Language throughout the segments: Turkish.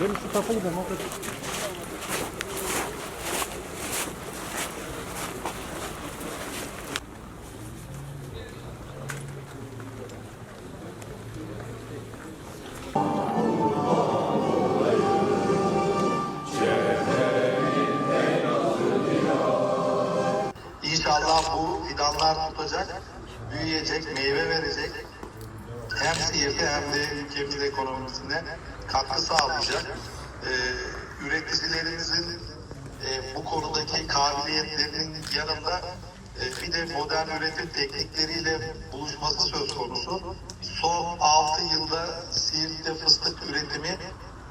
Benim şu takılı da ne kadar. İnşallah bu fidanlar tutacak, büyüyecek, meyve verecek. Hem Siirt'e hem de ülkemiz ekonomisine katkı sağlayacak. Ee, üreticilerimizin e, bu konudaki kabiliyetlerinin yanında e, bir de modern üretim teknikleriyle buluşması söz konusu. Son 6 yılda Siirt'te fıstık üretimi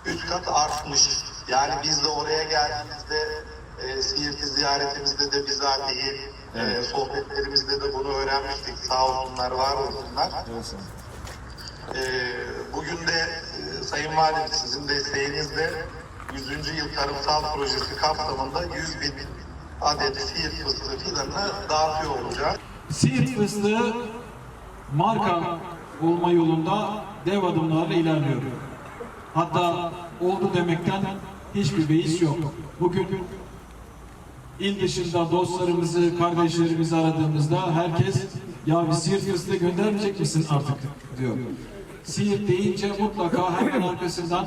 3 kat artmış. Yani biz de oraya geldiğimizde e, Siirt'i ziyaretimizde de bizatihi e, sohbetlerimizde de bunu öğrenmiştik. Sağ olsunlar, var olsunlar. E, bugün de e, Sayın Valim sizin desteğinizle 100. yıl tarımsal projesi kapsamında 100 bin adet Siirt fıstığı fidanını dağıtıyor olacağız. Siirt fıstığı marka olma yolunda dev adımlarla ilerliyor. Hatta oldu demekten hiçbir beis yok. Bugün il dışında dostlarımızı, kardeşlerimizi aradığımızda herkes ya bir Siirt fıstığı göndermeyecek misin artık diyor. Siirt deyince mutlaka hemen arkasından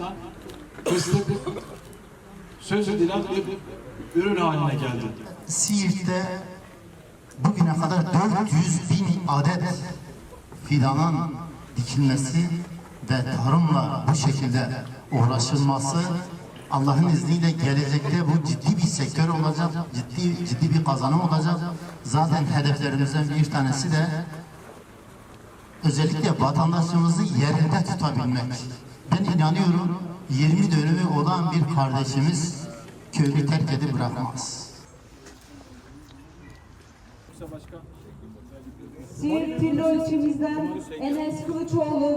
fıstık söz edilen bir ürün haline geldi. Siirt'te bugüne kadar 400 bin adet fidanın dikilmesi ve tarımla bu şekilde uğraşılması Allah'ın izniyle gelecekte bu ciddi bir sektör olacak, ciddi ciddi bir kazanım olacak. Zaten hedeflerimizden bir tanesi de özellikle vatandaşımızı yerinde tutabilmek. Ben inanıyorum 20 dönümü olan bir kardeşimiz köyünü terk edip bırakmaz. Siirt Tillo ilçemizden Enes Kılıçoğlu.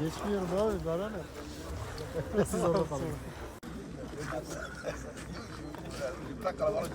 Geçmiyorum abi bana ne? Siz orada kalın. Bırak kalabalık.